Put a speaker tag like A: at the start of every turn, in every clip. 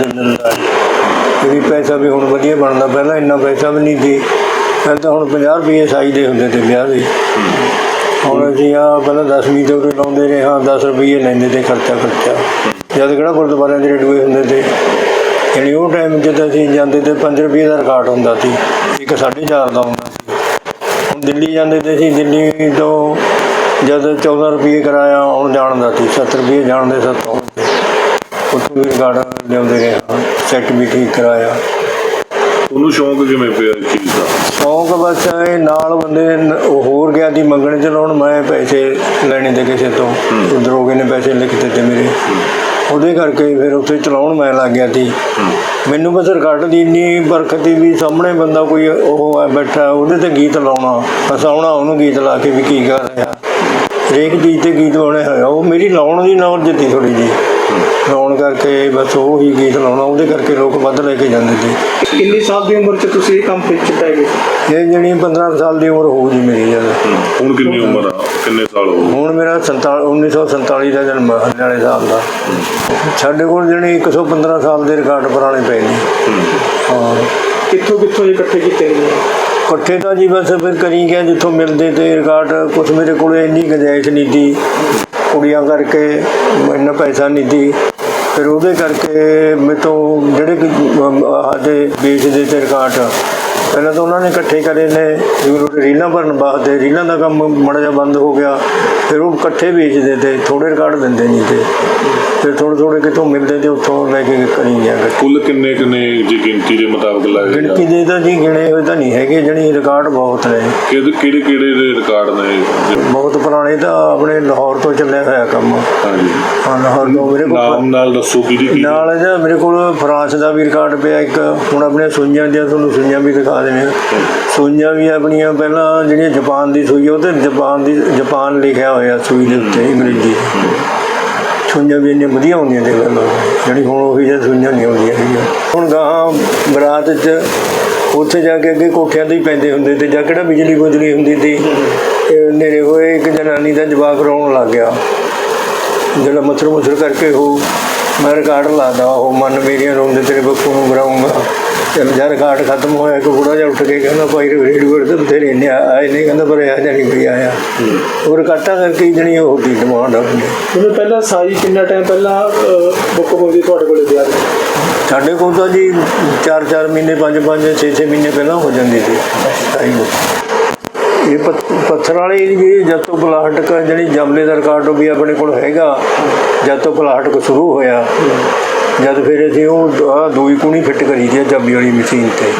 A: ਜ਼ਿਆਦਾ ਮਿਲਦਾ ਹੈ ਵੀ ਪੈਸਾ ਵੀ ਹੁਣ ਵਧੀਆ ਬਣਦਾ। ਪਹਿਲਾਂ ਇੰਨਾ ਪੈਸਾ ਵੀ ਨਹੀਂ ਸੀ। ਪਹਿਲਾਂ ਤਾਂ ਹੁਣ 50 ਰੁਪਏ ਸਾਈ ਦੇ ਹੁੰਦੇ ਤੇ ਵਿਆਹ ਦੇ। ਹੁਣ ਅਸੀਂ ਆ ਪਹਿਲਾਂ 10ਵੀਂ ਦੇ ਉਰੇ ਲਾਉਂਦੇ ਰਹੇ ਹਾਂ 10 ਰੁਪਏ ਲੈਂਦੇ ਤੇ ਖਰਚਾ ਖਰਚਾ। ਜਦ ਕਿਹੜਾ ਗੁਰਦੁਆਰਿਆਂ ਦੇ ਰੇਡੂਏ ਹੁੰਦੇ ਤੇ। ਯਾਨੀ ਉਹ ਟਾਈਮ ਜਦ ਅਸੀਂ ਜਾਂਦੇ ਤੇ 5 ਰੁਪਏ ਦਾ ਰਿਕਾਰਡ ਹੁੰਦਾ ਸੀ। ਇੱਕ 4.5 ਦਾ ਹੁੰਦਾ ਸੀ। ਹੁਣ ਦਿੱਲੀ ਜਾਂਦੇ ਤੇ ਅਸੀਂ ਦਿੱਲੀ ਤੋਂ ਜਦ 14 ਰੁਪਏ ਕਰਾਇਆ ਹੁਣ ਜਾਣਦਾ ਸੀ। 7 ਰੁਪਏ ਜਾਣਦੇ ਸੱਤੋਂ ਉੱਥੋਂ ਵੀ ਰਿਕਾਰਡ ਲਿਆਉਂਦੇ ਰਹੇ ਹਾਂ ਸੈੱਟ ਵੀ ਠੀਕ ਕਰਾਇਆ।
B: ਉਹਨੂੰ ਸ਼ੌਂਕ ਕਿਵੇਂ ਪਿਆ ਇਸ ਚੀਜ਼ ਦਾ?
A: ਸ਼ੌਂਕ ਬਸ ਇਹ ਨਾਲ ਬੰਦੇ ਨ- ਉਹ ਹੋਰ ਗਿਆ ਦੀ ਮੰਗਣ ਚਲੋ ਹੁਣ ਮੈਂ ਪੈਸੇ ਲੈਣੇ ਤੇ ਕਿਸੇ ਤੋਂ ਦਰੋਗੇ ਨੇ ਪੈਸੇ ਲਿਖ ਦਿੱਤੇ ਮੇਰੇ। ਉਹਦੇ ਕਰਕੇ ਫਿਰ ਉੱਥੇ ਚਲਾਉਣ ਮੈਂ ਲੱਗ ਗਿਆ ਸੀ। ਮੈਨੂੰ ਬਸ ਰਿਕਾਰਡ ਦੀ ਇੰਨੀ ਬਰਕਤ ਸੀ ਵੀ ਸਾਹਮਣੇ ਬੰਦਾ ਕੋਈ ਉਹ ਹੈ ਬੈਠਾ ਉਹਦੇ ਤੇ ਗੀਤ ਲਾਉਣਾ ਹਸਾਉਣਾ ਉਹਨੂੰ ਗੀਤ ਲਾ ਕੇ ਵੀ ਕੀ ਕਰ ਰਿਹਾ ਹਰੇਕ ਚੀਜ਼ ਤੇ ਗੀਤ ਲਾਉਣੇ ਹੋਇਆ ਉਹ ਮੇਰੀ ਲਾਉਣ ਦੀ ਨੌਲੇਜ ਦਿੱਤੀ ਥੋੜੀ ਜੀ ਲਾਉਣ ਕਰਕੇ ਬਸ ਉਹ ਹੀ ਗੀਤ ਲਾਉਣਾ ਉਹਦੇ ਕਰਕੇ ਲੋਕ ਵੱਧ ਲੈ ਕੇ ਜਾਂਦੇ ਸੀ
C: ਕਿੰਨੀ ਸਾਲ ਦੀ ਉਮਰ 'ਚ ਤੁਸੀਂ ਇਹ ਕੰਮ ਵਿੱਚ ਪੈ ਗਏ?
A: ਇਹ ਜਿਹੜੀ 15 ਸਾਲ ਦੀ ਉਮਰ ਹੋਊ ਜੀ ਮੇਰੀ ਜਦ
B: ਹੁਣ ਕਿੰਨੀ ਉਮਰ ਆ? ਕਿੰਨੇ ਸਾਲ ਹੋ ਗਏ?
A: ਹੁਣ ਮੇਰਾ 47 1947 ਦਾ ਜਨਮ ਹੈ ਹਰਿਆਣੇ ਸਾਲ ਦਾ। ਸਾਡੇ ਕੋਲ ਜਿਹੜੇ 115 ਸਾਲ ਦੇ ਰਿਕਾਰਡ ਪੁਰਾਣੇ ਪਏ ਨੇ। ਹਾਂ।
C: ਕਿੱਥੋਂ ਕਿੱਥੋਂ ਇਕੱਠੇ ਕੀਤੇ ਨੇ?
A: ਇਕੱਠੇ ਤਾਂ ਜੀ ਬਸ ਫਿਰ ਕਰੀ ਗਿਆ ਜਿੱਥੋਂ ਮਿਲਦੇ ਤੇ ਰਿਕਾਰਡ ਕੁਛ ਮੇਰੇ ਕੋਲ ਇੰਨੀ ਗੁੰਜਾਇਸ਼ ਨਹੀਂ ਸੀ ਕੁੜੀਆਂ ਕਰਕੇ ਇੰਨਾ ਪੈਸਾ ਨਹੀਂ ਸੀ। ਫਿਰ ਉਹਦੇ ਕਰਕੇ ਮੇਰੇ ਤੋਂ ਜਿਹੜੇ ਕਿ ਅਮ, ਆਹ ਦੇ ਵੇਚਦੇ ਤੇ ਰਿਕਾਰਡ ਪਹਿਲਾਂ ਤਾਂ ਉਹਨਾਂ ਨੇ ਇਕੱਠੇ ਕਰੇ ਨੇ ਰੀਲਾਂ ਭਰਨ ਵਾਸਤੇ ਰੀਲਾਂ ਦਾ ਕੰਮ ਮਾੜਾ ਜਿਹਾ ਬੰਦ ਹੋ ਗਿਆ ਫਿਰ ਉਹ ਇਕੱਠੇ ਵੇਚਦੇ ਤੇ ਥੋੜੇ ਰਿਕਾਰਡ ਦਿੰਦੇ ਨਹੀਂ ਤੇ ਫਿਰ ਥੋੜੇ ਥੋੜੇ ਕਿਤੋਂ ਮਿਲਦੇ ਤੇ ਉੱਥੋਂ ਲੈ ਕੇ ਕਰੀ ਗਿਆ।
B: ਕੁੱਲ ਕਿੰਨੇ ਕਿੰਨੇ ਜੀ ਗਿਣਤੀ ਦੇ ਮੁਤਾਬਕ ਲਾਏ
A: ਗਿਣਤੀ ਦੇ ਤਾਂ ਜੀ ਗਿਣੇ ਹੋਏ ਤਾਂ ਨਹੀਂ ਹੈਗੇ ਜਿਹੜੀ ਰਿਕਾਰਡ ਬਹੁਤ ਨੇ।
B: ਕਿਹੜੇ ਕਿਹੜੇ ਕਿਹੜੇ ਦੇ ਰਿਕਾਰਡ ਨੇ?
A: ਬਹੁਤ ਪੁਰਾਣੇ ਤਾਂ ਆਪਣੇ ਲਾਹੌਰ ਤੋਂ ਚੱਲਿਆ ਹੋਇਆ ਕੰਮ।
B: ਹਾਂਜੀ।
A: ਹਾਂ ਲਾਹੌਰ ਤੋਂ ਮੇਰੇ ਕੋਲ
B: ਨਾਮ ਨਾਲ ਦੱਸੋ ਕਿਹਦੀ ਕੀ
A: ਨਾਲ ਇਹਦਾ ਮੇਰੇ ਕੋਲ ਫਰਾਂਸ ਦਾ ਵੀ ਰਿਕਾਰਡ ਪਿਆ ਇੱਕ ਹੁਣ ਆਪਣੇ ਸੂਈਆਂ ਦੀਆਂ ਤੁਹਾਨੂੰ ਸੂਈਆਂ ਵੀ ਦਿਖਾ ਦੇਣੇ ਸੂਈਆਂ ਵੀ ਆਪਣੀਆਂ ਪਹਿਲਾਂ ਜਿਹੜੀਆਂ ਜਾਪਾਨ ਦੀ ਸੂਈ ਉਹ ਤੇ ਜਾਪਾਨ ਦੀ, ਜਾਪਾਨ ਲਿਖਿਆ ਹੋਇਆ ਸੂਈ ਦੇ ਉੱਤੇ, ਅੰਗਰੇਜ਼ੀ ਸੂਈਆਂ ਵੀ ਇੰਨੀਆਂ ਵਧੀਆ ਹੁੰਦੀਆਂ ਤੇ ਪਹਿਲਾਂ ਜਿਹੜੀ ਹੁਣ ਉਹੀ ਜਿਹੀ ਸੂਈਆਂ ਨਹੀਂ ਹੁੰਦੀਆਂ ਹੈਗੀਆਂ। ਹੁਣ ਗਾਹਾਂ ਬਰਾਤ 'ਚ ਉੱਥੇ ਜਾ ਕੇ ਅੱਗੇ ਕੋਠਿਆਂ ਤੇ ਹੀ ਪੈਂਦੇ ਹੁੰਦੇ ਤੇ ਜਾਂ ਕਿਹੜਾ ਬਿਜਲੀ ਬੁਜਲੀ ਹੁੰਦੀ ਸੀ ਇਹ ਨੇੜੇ ਹੋਏ ਇੱਕ ਜਨਾਨੀ ਦਾ ਜਵਾਕ ਰੋਣ ਲੱਗ ਗਿਆ। ਜਿਹੜਾ ਮੱਥਰ ਮੁੱਥਰ ਕਰਕੇ ਉਹ ਮੈਂ ਰਿਕਾਰਡ ਲਾਦਾ ਉਹ ਮਨ ਮੇਰੀਆਂ ਰੋਂਦੇ ਤੇਰੇ ਬੱਪੂ ਨੂੰ ਬਰਾਉਂਗਾ ਚਲ ਜਦ ਰਿਕਾਰਡ ਖਤਮ ਹੋਇਆ ਕਿ ਬੁੜਾ ਜਿਹਾ ਉੱਠ ਕੇ ਕਹਿੰਦਾ ਭਾਈ ਰੇਡੀਓ ਤੇ ਬਥੇਰੇ ਨੇ ਆਏ ਨਹੀਂ ਕਹਿੰਦਾ ਪਰ ਆ ਜਾਣੀ ਕੋਈ ਆਇਆ। ਉਹ ਰਿਕਾਰਡਾਂ ਕਰਕੇ ਹੀ ਜਣੀ ਉਹ ਦੀ ਡਿਮਾਂਡ ਆਪਣੀ
C: ਜਿਵੇਂ ਪਹਿਲਾਂ ਸਾਈ ਕਿੰਨਾ ਟਾਈਮ ਪਹਿਲਾਂ ਬੁੱਕ ਹੁੰਦੀ ਤੁਹਾਡੇ ਕੋਲੇ ਵਿਆਹ ਦੀ
A: ਸਾਡੇ ਕੋਲ ਤਾਂ ਜੀ 4-4 ਮਹੀਨੇ 5-5 6-6 ਮਹੀਨੇ ਪਹਿਲਾਂ ਹੋ ਜਾਂਦੀ ਸੀ। ਮਹੀਨੇ। ਇਹ ਪੱਥ- ਪੱਥਰ ਵਾਲੀ ਜੀ ਜਦ ਤੋਂ ਪਲਾਸਟਿਕ ਜਿਹੜੀ ਜਮਲੇ ਦਾ ਰਿਕਾਰਡ ਵੀ ਆਪਣੇ ਕੋਲ ਹੈਗਾ ਜਦ ਤੋਂ ਪਲਾਸਟਿਕ ਸ਼ੁਰੂ ਹੋਇਆ ਜਦ ਫਿਰ ਅਸੀਂ ਉਹ ਆਹ ਦੂਈ ਕੂਣੀ ਫਿੱਟ ਕਰੀ ਦੀ ਆ ਚਾਬੀ ਵਾਲੀ ਮਸ਼ੀਨ ਤੇ।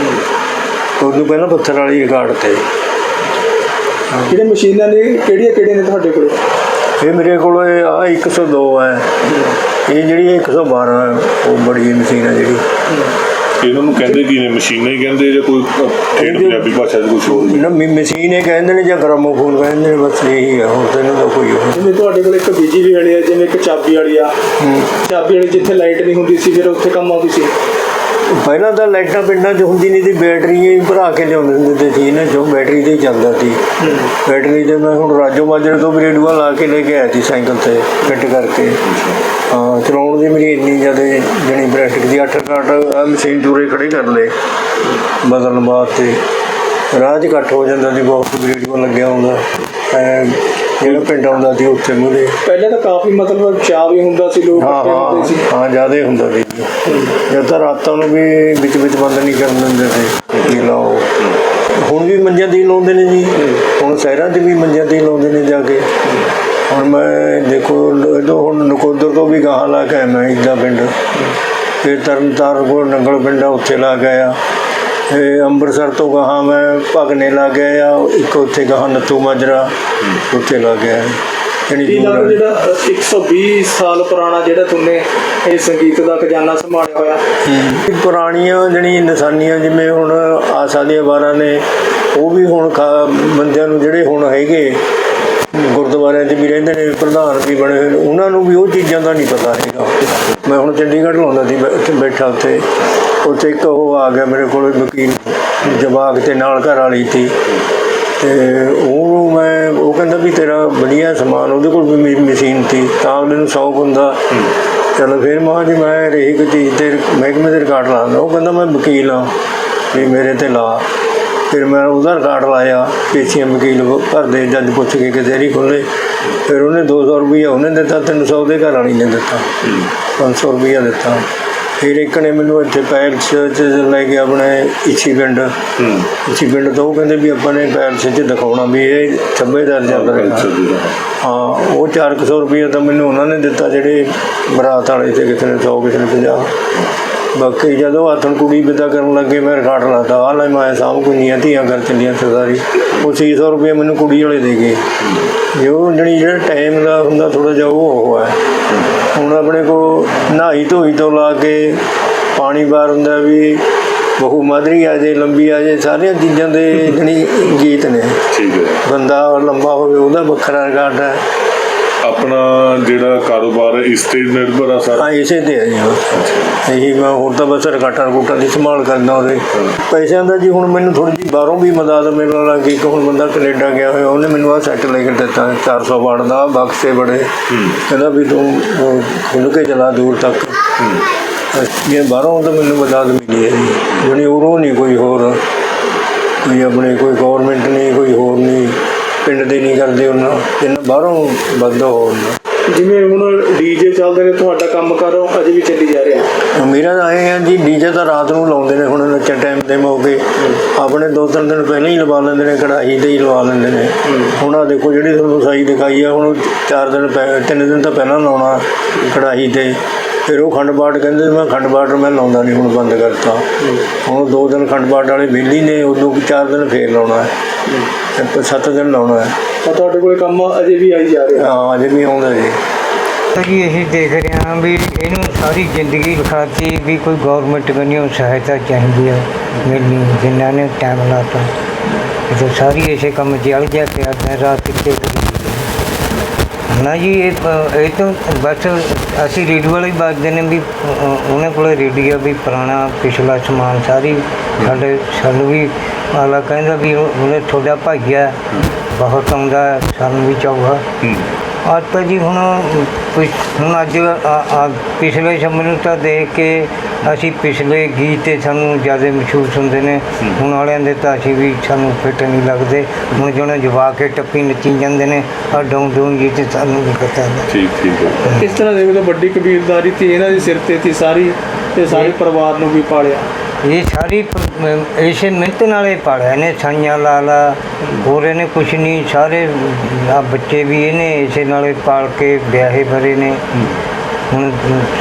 A: ਉਦੋਂ ਪਹਿਲਾਂ ਪੱਥਰ ਵਾਲੀ ਰਿਕਾਰਡ ਤੇ।
C: ਜਿਹੜੇ ਮਸ਼ੀਨਾਂ ਨੇ ਕਿਹੜੀਆਂ ਕਿਹੜੀਆਂ ਨੇ ਤੁਹਾਡੇ ਕੋਲੇ?
A: ਇਹ ਮੇਰੇ ਕੋਲ ਆ 102 ਹੈ ਇਹ ਜਿਹੜੀ 112 ਹੈ ਉਹ ਬੜੀ ਮਸ਼ੀਨ ਹੈ ਜਿਹੜੀ।
B: ਇਹਨਾਂ ਨੂੰ ਕਹਿੰਦੇ ਕੀ ਨੇ ਮਸ਼ੀਨਾਂ ਹੀ ਕਹਿੰਦੇ ਜਾਂ ਕੋਈ ਠੇਠ ਪੰਜਾਬੀ ਭਾਸ਼ਾ 'ਚ ਕੁਝ ਹੋਰ
A: ਨਾ ਮ- ਮਸ਼ੀਨ ਇਹ ਕਹਿੰਦੇ ਨੇ ਜਾਂ ਗ੍ਰਾਮੋਫੋਨ ਕਹਿੰਦੇ ਨੇ ਬਸ ਇਹੀ ਹੈ ਹੋਰ ਤਾਂ ਇਹਨਾਂ ਦਾ ਕੋਈ ਉਹ
C: ਜਿਵੇਂ ਤੁਹਾਡੇ ਕੋਲ ਇੱਕ ਬਿਜਲੀ ਵਾਲੀ ਆ ਜਿਵੇਂ ਇੱਕ ਚਾਬੀ ਵਾਲੀ ਆ। ਚਾਬੀ ਵਾਲੀ ਜਿੱਥੇ ਲਾਈਟ ਨਹੀਂ ਹੁੰਦੀ ਸੀ ਫਿਰ ਉੱਥੇ ਕੰਮ ਆਉਂਦੀ ਸੀ।
A: ਪਹਿਲਾਂ ਤਾਂ ਲਾਈਟਾਂ ਪਿੰਡਾਂ 'ਚ ਹੁੰਦੀ ਨਹੀਂ ਸੀ ਬੈਟਰੀ ਹੀ ਭਰਾ ਕੇ ਲਿਆਉਂਦੇ ਹੁੰਦੇ ਤੇ ਸੀ ਇਹਨਾਂ 'ਚੋਂ, ਬੈਟਰੀ ਤੇ ਹੀ ਚੱਲਦਾ ਸੀ। ਬੈਟਰੀ ਤੇ ਮੈਂ ਹੁਣ ਰਾਜੋ ਮਾਜਰੇ ਤੋਂ ਵੀ ਰੇਡੂਆ ਲਾ ਕੇ ਲੈ ਕੇ ਆਇਆ ਸੀ ਸਾਈਕਲ ਤੇ, ਫਿੱਟ ਕਰਕੇ। ਹਾਂ, ਚਲਾਉਣ ਦੀ ਮੇਰੀ ਇੰਨੀ ਜ਼ਿਆਦਾ ਜਣੀ ਪ੍ਰੈਕਟਿਸ ਦੀ 8 ਕਾਟ ਮਸ਼ੀਨ ਦੂਰੇ ਖੜੇ ਕਰ ਲਏ, ਬਦਲਣ ਵਾਸਤੇ। ਰਾਹ 'ਚ ਇਕੱਠ ਹੋ ਜਾਂਦਾ ਸੀ, ਬਹੁਤ ਰੇਡੂਆ ਲੱਗਿਆ ਹੁੰਦਾ। ਜਿਹੜਾ ਪਿੰਡ ਆਉਂਦਾ ਸੀ ਉੱਥੇ ਮੂਹਰੇ
C: ਪਹਿਲਾਂ ਤਾਂ ਕਾਫੀ ਮਤਲਬ ਚਾਹ ਵੀ ਹੁੰਦਾ ਸੀ ਲੋਕ
A: ਹਾਂ
C: ਇਕੱਠੇ ਹੁੰਦੇ ਸੀ।
A: ਹਾਂ ਹਾਂ ਜ਼ਿਆਦਾ ਹੁੰਦਾ ਸੀ ਜਦ ਤਾਂ ਰਾਤਾਂ ਨੂੰ ਵੀ ਵਿੱਚ ਵਿੱਚ ਬੰਦ ਨਹੀਂ ਕਰਨ ਦਿੰਦੇ ਸੀ। ਕਿ ਲਾਓ। ਹੁਣ ਵੀ ਮੰਜਿਆਂ ਹੀ ਲਾਉਂਦੇ ਨੇ ਜੀ। ਹੁਣ ਸ਼ਹਿਰਾਂ 'ਚ ਵੀ ਮੰਜਿਆਂ ਹੀ ਲਾਉਂਦੇ ਨੇ ਜਾ ਕੇ। ਹੁਣ ਮੈਂ ਦੇਖੋ ਇਹਦੋਂ ਹੁਣ ਨਕੋਦਰ ਤੋਂ ਵੀ ਗਾਹਾਂ ਲਾ ਕੇ ਆਇਆ ਮੈਂ ਇੱਦਾਂ ਪਿੰਡ। ਫਿਰ ਤਰਨ ਤਾਰਨ ਕੋਲ ਨੰਗਲ ਪਿੰਡ ਆ ਉੱਥੇ ਲਾ ਕੇ ਆਇਆ। ਇਹ ਅੰਮ੍ਰਿਤਸਰ ਤੋਂ ਗਾਹਾਂ ਮੈਂ ਭਗਨੇ ਲਾ ਕੇ ਆਇਆ ਇੱਕ ਉੱਥੇ ਗਾਹਾਂ ਨੱਥੂ ਮਾਜਰਾ ਉੱਥੇ ਲਾ ਕੇ ਆਇਆ
C: ਕੀ
A: ਜਿਹੜੀ
C: ਲੱਗਦਾ ਜਿਹੜਾ ਅ, 120 ਸਾਲ ਪੁਰਾਣਾ ਜਿਹੜਾ ਤੁਮਨੇ ਇਹ ਸੰਗੀਤ ਦਾ ਖਜ਼ਾਨਾ ਸੰਭਾਲਿਆ ਹੋਇਆ?
A: ਇਹ ਪੁਰਾਣੀਆਂ ਜਿਹੜੀਆਂ ਨਿਸ਼ਾਨੀਆਂ ਜਿਵੇਂ ਹੁਣ ਆਸਾ ਦੀਆਂ ਵਾਰਾਂ ਨੇ ਉਹ ਵੀ ਹੁਣ ਖਾ- ਬੰਦਿਆਂ ਨੂੰ ਜਿਹੜੇ ਹੁਣ ਹੈਗੇ ਗੁਰਦੁਆਰਿਆਂ 'ਚ ਵੀ ਰਹਿੰਦੇ ਨੇ, ਪ੍ਰਧਾਨ ਵੀ ਬਣੇ ਹੋਏ ਨੇ, ਉਹਨਾਂ ਨੂੰ ਵੀ ਉਹ ਚੀਜ਼ਾਂ ਦਾ ਨਹੀਂ ਪਤਾ ਹੈਗਾ। ਮੈਂ ਹੁਣ ਚੰਡੀਗੜ੍ਹ ਲਾਉਂਦਾ ਸੀ ਬੈ- ਉੱਥੇ ਬੈਠਾ ਉੱਥੇ ਉੱਥੇ ਇੱਕ ਉਹ ਆ ਗਿਆ ਮੇਰੇ ਕੋਲ ਵਕੀਲ, ਜਵਾਕ ਤੇ ਨਾਲ ਘਰ ਵਾਲੀ ਸੀ। ਤੇ ਉਹ ਮੈਂ, ਉਹ ਕਹਿੰਦਾ ਵੀ ਤੇਰਾ ਵਧੀਆ ਸਮਾਨ, ਉਹਦੇ ਕੋਲ ਵੀ ਮੇਰੀ ਮਸ਼ੀਨ ਸੀ, ਤਾਂ ਮੈਨੂੰ ਸ਼ੌਕ ਹੁੰਦਾ। ਚਲੋ ਫਿਰ ਮਾਂ ਜੀ, ਮੈਂ ਰਹੀ ਕੋਈ ਚੀਜ਼ ਤੇ ਮਹਿਕਮੇ ਦੇ ਰਿਕਾਰਡ ਲਾਉਂਦਾ, ਉਹ ਕਹਿੰਦਾ ਮੈਂ ਵਕੀਲ ਹਾਂ, ਵੀ ਮੇਰੇ ਤੇ ਲਾ। ਫਿਰ ਮੈਂ ਉਹਦਾ ਰਿਕਾਰਡ ਲਾਇਆ ਪੇਸ਼ੀਆਂ ਵਕੀਲ ਭਰਦੇ ਜੱਜ ਪੁੱਛ ਕੇ ਕਚਹਿਰੀ ਖੋਲੇ ਫਿਰ ਉਹਨੇ 200 ਰੁਪਈਆ ਉਹਨੇ ਦਿੱਤਾ 300 ਉਹਦੇ ਘਰ ਵਾਲੀ ਨੇ ਦਿੱਤਾ। 500 ਰੁਪਈਆ ਦਿੱਤਾ। ਫਿਰ ਇੱਕ ਨੇ ਮੈਨੂੰ ਇੱਥੇ ਪੈਲਸ ਚ ਲੈ ਕੇ ਆਪਣੇ ਇੱਛੀ ਪਿੰਡ ਇੱਛੀ ਪਿੰਡ ਤੋਂ ਉਹ ਕਹਿੰਦੇ ਵੀ ਆਪਾਂ ਨੇ ਪੈਲਸ ਚ ਦਿਖਾਉਣਾ ਵੀ ਇਹ ਚੱਲ ਰਿਹਾ। ਹਾਂ ਉਹ 400 ਰੁਪਏ ਤਾਂ ਮੈਨੂੰ ਉਹਨਾਂ ਨੇ ਦਿੱਤਾ ਜਿਹੜੇ ਬਰਾਤ ਵਾਲੇ ਤੇ ਕਿਸੇ ਨੇ 100 ਕਿਸੇ ਨੇ 50 ਬਾਕੀ ਜਦੋਂ ਆਥਣ ਕੁੜੀ ਵਿਦਾ ਕਰਨ ਲੱਗੇ ਮੈਂ ਰਿਕਾਰਡ ਲਾਤਾ। ਆ ਲੈ ਮੈਂ ਸਾਹਮ ਕੁੜੀਆਂ ਧੀਆਂ ਕਰ ਚੱਲੀਆਂ ਸਰਦਾਰੀ। ਉਹ 600 ਰੁਪਏ ਮੈਨੂੰ ਕੁੜੀ ਵਾਲੇ ਦੇ ਗਏ। ਜੋ ਜਣੀ ਜਿਹੜਾ ਟਾਈਮ ਦਾ ਹੁੰਦਾ ਥੋੜਾ ਜਿਹਾ ਉਹ ਹੈ ਹੁਣ ਆਪਣੇ ਕੋ ਨਹਾਈ ਧੋਈ ਤੋਂ ਲਾ ਕੇ ਪਾਣੀ ਬਾਹਰ ਹੁੰਦਾ ਵੀ ਬਹੁ ਮਾਦਰੀ ਆ ਜੇ ਲੰਬੀ ਆ ਜੇ ਸਾਰੀਆਂ ਚੀਜ਼ਾਂ ਦੇ ਜਣੀ ਗੀਤ ਨੇ।
B: ਠੀਕ ਹੈ।
A: ਬੰਦਾ ਲੰਬਾ ਹੋਵੇ ਉਹਦਾ ਵੱਖਰਾ ਰਿਕਾਰਡ ਹੈ।
B: ਆਪਣਾ ਜਿਹੜਾ ਕਾਰੋਬਾਰ ਹੈ ਇਸ ਤੇ ਨਿਰਭਰ ਆ ਸਾਰਾ?
A: ਹਾਂ ਇਸੇ ਤੇ ਹੈ ਜੀ ਬਸ। ਇਹੀ ਮੈਂ ਹੋਰ ਤਾਂ ਬਸ ਰਕਾਟਾ ਰਕੂਟਾ ਦੀ ਸੰਭਾਲ ਕਰਦਾ ਉਹਦੇ। ਪੈਸਿਆਂ ਦਾ ਜੀ ਹੁਣ ਮੈਨੂੰ ਥੋੜੀ ਜਿਹੀ ਬਾਹਰੋਂ ਵੀ ਮਦਦ ਮਿਲਣ ਲੱਗ ਗਈ ਕਿ ਹੁਣ ਬੰਦਾ ਕੈਨੇਡਾ ਗਿਆ ਹੋਇਆ ਉਹਨੇ ਮੈਨੂੰ ਆਹ ਸੈੱਟ ਲੈ ਕੇ ਦਿੱਤਾ 400 ਵਾਟ ਦਾ ਬਕਸੇ ਬੜੇ। ਕਹਿੰਦਾ ਵੀ ਤੂੰ ਉਹ ਖੁੱਲ ਕੇ ਚਲਾ ਦੂਰ ਤੱਕ। ਇਹ ਬਾਹਰੋਂ ਤਾਂ ਮੈਨੂੰ ਮਦਦ ਮਿਲੀ ਹੈ ਜੀ। ਜਣੀ ਉਰੋਂ ਨਹੀਂ ਕੋਈ ਹੋਰ। ਕੋਈ ਆਪਣੇ ਕੋਈ ਗਵਰਨਮੈਂਟ ਨਹੀਂ ਕੋਈ ਹੋਰ ਨਹੀਂ। ਪਿੰਡ ਦੇ ਨਹੀਂ ਕਰਦੇ ਉਹਨਾਂ ਇਹਨਾਂ ਬਾਹਰੋਂ ਵੱਧ ਨੇ
C: ਜਿਵੇਂ ਹੁਣ ਡੀਜੇ ਚੱਲਦੇ ਨੇ ਤੁਹਾਡਾ ਕੰਮ ਕਰੋ ਅਜੇ ਵੀ ਚੱਲੀ ਜਾ ਰਿਹਾ।
A: ਮੇਰਾ ਇਹ ਹੈ ਜੀ ਡੀਜੇ ਤਾਂ ਰਾਤ ਨੂੰ ਲਾਉਂਦੇ ਨੇ ਹੁਣ ਨੱਚਣ ਟਾਈਮ ਤੇ ਮੌਕੇ। ਆਪਣੇ ਦੋ ਤਿੰਨ ਦਿਨ ਪਹਿਲਾਂ ਹੀ ਲਵਾ ਲੈਂਦੇ ਨੇ ਕਢਾਈ ਤੇ ਹੀ ਲਵਾ ਲੈਂਦੇ ਨੇ। ਹੁਣ ਆ ਦੇਖੋ ਜਿਹੜੀ ਤੁਹਾਨੂੰ ਸਾਈ ਦਿਖਾਈ ਆ ਹੁਣ ਚਾਰ ਦਿਨ ਤਿੰਨ ਦਿਨ ਤਾਂ ਪਹਿਲਾਂ ਲਾਉਣਾ ਕਢਾਈ ਤੇ। ਫਿਰ ਉਹ ਖੰਡ ਪਾਠ ਕਹਿੰਦੇ ਮੈਂ ਖੰਡ ਪਾਠ ਮੈਂ ਲਾਉਂਦਾ ਨਹੀਂ ਹੁਣ ਬੰਦ ਕਰਤਾ। ਹੁਣ ਦੋ ਦਿਨ ਖੰਡ ਪਾਠ ਵਾਲੇ ਵਿਹਲੀ ਨੇ ਉਦੋਂ ਚਾਰ ਦਿਨ ਫੇਰ ਲਾਉਣਾ। ਹੈ ਤੇ ਸੱਤ ਦਿਨ ਲਾਉਣਾ ਹੈ।
C: ਤਾਂ ਤੁਹਾਡੇ ਕੋਲੇ ਕੰਮ ਅਜੇ ਵੀ ਆਈ ਜਾ ਰਿਹਾ।
A: ਹਾਂ ਅਜੇ ਵੀ ਆਉਂਦਾ ਜੀ।
D: ਤਾਂ ਜੀ ਅਸੀਂ ਦੇਖ ਰਹੇ ਹਾਂ ਵੀ ਇਹਨੂੰ ਸਾਰੀ ਜ਼ਿੰਦਗੀ ਲਿਖਾਤੀ ਵੀ ਕੋਈ ਗਵਰਨਮੈਂਟ ਵੱਲੋਂ ਸਹਾਇਤਾ ਚਾਹੀਦੀ ਹੈ ਮਿਲਣੀ ਜਿਨ੍ਹਾਂ ਨੇ ਟਾਈਮ ਲਾਤਾ। ਤਾਂ ਸਾਰੀ ਇਸੇ ਕੰਮ 'ਚ ਅਲ ਗਿਆ ਪਿਆ ਦਿਨ ਰਾਤ ਕਿਤੇ ਨਾ ਜੀ, ਇਹ ਪ- ਇਹ ਤਾਂ ਬਸ ਅਸੀਂ ਰੇਡੀਓ ਵਾਲੇ ਹੀ ਬਾਜਦੇ ਨੇ ਵੀ ਉਹਨਾਂ ਕੋਲੇ ਰੇਡੀਓ ਵੀ ਪੁਰਾਣਾ, ਪਿਛਲਾ ਸਮਾਨ ਸਾਰੀ ਸਾਡੇ ਸਾਨੂੰ ਵੀ ਆਲਾ ਕਹਿੰਦਾ ਵੀ ਉਹਨੇ ਤੁਹਾਡਾ ਭਾਈਆ ਬਹੁਤ ਆਉਂਦਾ, ਸਾਨੂੰ ਵੀ ਚਾਹੁਆ ਅੱਜ ਤਾਂ ਜੀ ਹੁਣ ਹੁਣ ਅੱਜ ਆ- ਆ ਪਿਛਲੇ ਸਮੇਂ ਨੂੰ ਤਾਂ ਦੇਖ ਕੇ ਅਸੀਂ ਪਿਛਲੇ ਗੀਤ ਤੇ ਸਾਨੂੰ ਜ਼ਿਆਦਾ ਮਹਿਸੂਸ ਹੁੰਦੇ ਨੇ। ਹੁਣ ਵਾਲਿਆਂ ਦੇ ਤਾਂ ਅਸੀਂ ਵੀ ਸਾਨੂੰ ਫਿੱਟ ਨਹੀਂ ਲੱਗਦੇ। ਹੁਣ ਜਿਹਨਾਂ ਜਵਾ ਕੇ ਟੱਪੀ ਨੱਚੀ ਜਾਂਦੇ ਨੇ ਆ ਡੋਂ ਡੋਂ ਜੀ ਤੇ ਸਾਨੂੰ ਵੀ ਪਤਾ ਨਹੀਂ
B: ਠੀਕ ਠੀਕ ਹੈ।
C: ਇਸ ਤਰ੍ਹਾਂ ਦੇਖੋ ਤਾਂ ਵੱਡੀ ਕਬੀਰਦਾਰੀ ਤੇ ਇਹਨਾਂ ਦੇ ਸਿਰ ਤੇ ਸੀ ਸਾਰੀ ਤੇ ਸਾਰੇ ਪਰਿਵਾਰ ਨੂੰ ਵੀ ਪਾਲਿਆ।
D: ਇਹ ਸਾਰੀ ਪ- ਇਸੇ ਮਿਹਨਤ ਨਾਲੇ ਪੜਿਆ ਨੇ ਸਾਈਆਂ ਲਾ ਲਾ ਹੋਰ ਇਹਨੇ ਕੁਛ ਨਹੀਂ ਸਾਰੇ ਆ ਬੱਚੇ ਵੀ ਇਹਨੇ ਇਸੇ ਨਾਲੇ ਪਾਲ ਕੇ ਵਿਆਹੇ ਭਰੇ ਨੇ। ਹੁਣ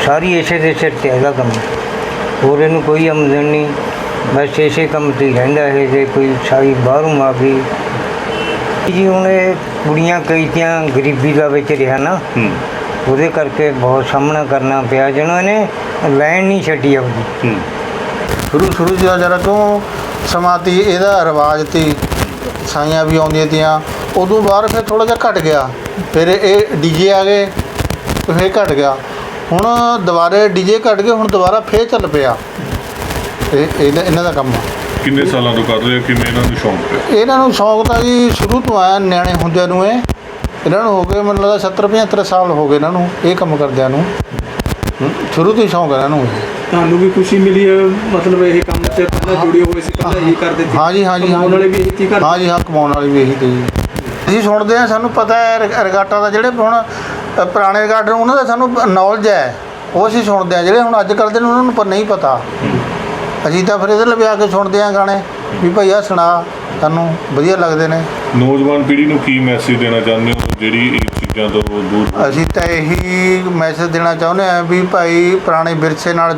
D: ਸਾਰੀ ਇਸੇ ਦੇ ਸਿਰ ਤੇ ਇਹਦਾ ਕੰਮ। ਹੋਰ ਇਹਨੂੰ ਕੋਈ ਆਮਦਨ ਨਹੀਂ ਬਸ ਇਸੇ ਕੰਮ ਤੇ ਹੀ ਰਹਿੰਦਾ ਇਹ ਜੇ ਕੋਈ ਸਾਰੀ ਬਾਹਰੋਂ ਆ ਗਈ। ਜੀ ਹੁਣ ਇਹ ਕੁੜੀਆਂ ਕਈ ਤੀਆਂ ਗਰੀਬੀ ਦਾ ਵਿੱਚ ਰਿਹਾ ਨਾ
B: ਹੂੰ।
D: ਉਹਦੇ ਕਰਕੇ ਬਹੁਤ ਸਾਹਮਣਾ ਕਰਨਾ ਪਿਆ। ਜਿਹਨਾਂ ਇਹਨੇ ਲੈਣ ਨਹੀਂ ਛੱਡੀ ਆਪਦੀ
B: ਹੂੰ।
E: ਸ਼ੁਰੂ ਸ਼ੁਰੂ ਜਿਹਾ ਜਰਾ ਤੋਂ ਸਮਾਂ ਤੀ ਇਹਦਾ ਰਿਵਾਜ ਤੀ ਸਾਈਆਂ ਵੀ ਆਉਂਦੀਆਂ ਤੀਆਂ। ਉਦੋਂ ਬਾਅਦ ਫਿਰ ਥੋੜਾ ਜਿਹਾ ਘਟ ਗਿਆ। ਫਿਰ ਇਹ ਡੀਜੇ ਆ ਗਏ ਤੇ ਫਿਰ ਘਟ ਗਿਆ। ਹੁਣ ਦੁਬਾਰੇ ਡੀਜੇ ਘਟ ਗਏ ਹੁਣ ਦੁਬਾਰਾ ਫੇਰ ਚੱਲ ਪਿਆ। ਇਹ ਇਹਦਾ ਇਹਨਾਂ ਦਾ ਕੰਮ ਆ।
B: ਕਿੰਨੇ ਸਾਲਾਂ ਤੋਂ ਕਰ ਰਹੇ ਹੋ? ਕਿਵੇਂ ਇਹਨਾਂ ਨੂੰ ਸ਼ੌਂਕ ਪਿਆ?
E: ਇਹਨਾਂ ਨੂੰ ਸ਼ੌਂਕ ਤਾਂ ਜੀ ਸ਼ੁਰੂ ਤੋਂ ਆਇਆ ਨਿਆਣੇ ਹੁੰਦਿਆਂ ਨੂੰ ਇਹ। ਇਹਨਾਂ ਨੂੰ ਹੋ ਗਏ ਮੈਨੂੰ ਲੱਗਦਾ 70 75 ਸਾਲ ਹੋ ਗਏ ਇਹਨਾਂ ਨੂੰ ਇਹ ਕੰਮ ਕਰਦਿਆਂ ਨੂੰ। ਸ਼ੁਰੂ ਤੋਂ ਹੀ ਸ਼ੌਂਕ ਹੈ ਇਹਨਾਂ ਨੂੰ
C: ਤੁਹਾਨੂੰ ਵੀ ਖੁਸ਼ੀ ਮਿਲੀ ਹੈ ਮਤਲਬ ਇਹ ਕੰਮ ਤੇ ਪਹਿਲਾਂ ਜੁੜੇ ਹੋਏ ਸੀ ਪਹਿਲਾਂ ਇਹੀ ਕਰਦੇ ਸੀ।
E: ਹਾਂਜੀ ਹਾਂਜੀ
C: ਕਮਾਉਣ ਵਾਲੇ ਵੀ ਇਹੀ ਕੀ ਕਰਦੇ
E: ਹਾਂ ਜੀ ਹਾਂ ਕਮਾਉਣ ਵਾਲੀ ਵੀ ਇਹੀ ਤੇ ਜੀ। ਅਸੀਂ ਸੁਣਦੇ ਹਾਂ ਸਾਨੂੰ ਪਤਾ ਹੈ ਰਿਗ- ਰਿਗਾਟਾ ਦਾ ਜਿਹੜੇ ਹੁਣ ਅ, ਪੁਰਾਣੇ ਰਿਗਾਟਰ ਉਹਨਾਂ ਦਾ ਸਾਨੂੰ ਨੌਲੇਜ ਹੈ। ਉਹ ਅਸੀਂ ਸੁਣਦੇ ਹਾਂ ਜਿਹੜੇ ਹੁਣ ਅੱਜ ਕੱਲ੍ਹ ਦੇ ਨੇ ਉਹਨਾਂ ਨੂੰ ਨਹੀਂ ਪਤਾ। ਅਸੀਂ ਤਾਂ ਫਿਰ ਇਹਦੇ ਲਈ ਆ ਕੇ ਸੁਣਦੇ ਹਾਂ ਗਾਣੇ ਵੀ ਭਾਈ ਆਹ ਸੁਣਾ ਸਾਨੂੰ ਵਧੀਆ ਲੱਗਦੇ ਨੇ।
B: ਨੌਜਵਾਨ ਪੀੜ੍ਹੀ ਨੂੰ ਕੀ ਮੈਸੇਜ ਦੇਣਾ ਚਾਹੁੰਦੇ ਹੋ? ਜਿਹੜੀ ਇਹ ਚੀਜ਼ਾਂ ਤੋਂ ਦੂਰ
E: ਅਸੀਂ ਤਾਂ ਇਹੀ ਮੈਸੇਜ ਦੇਣਾ ਚਾਹੁੰਦੇ ਹਾਂ ਵੀ ਭਾਈ ਪੁਰਾਣੇ ਵਿਰਸੇ ਨਾਲ ਜੁ-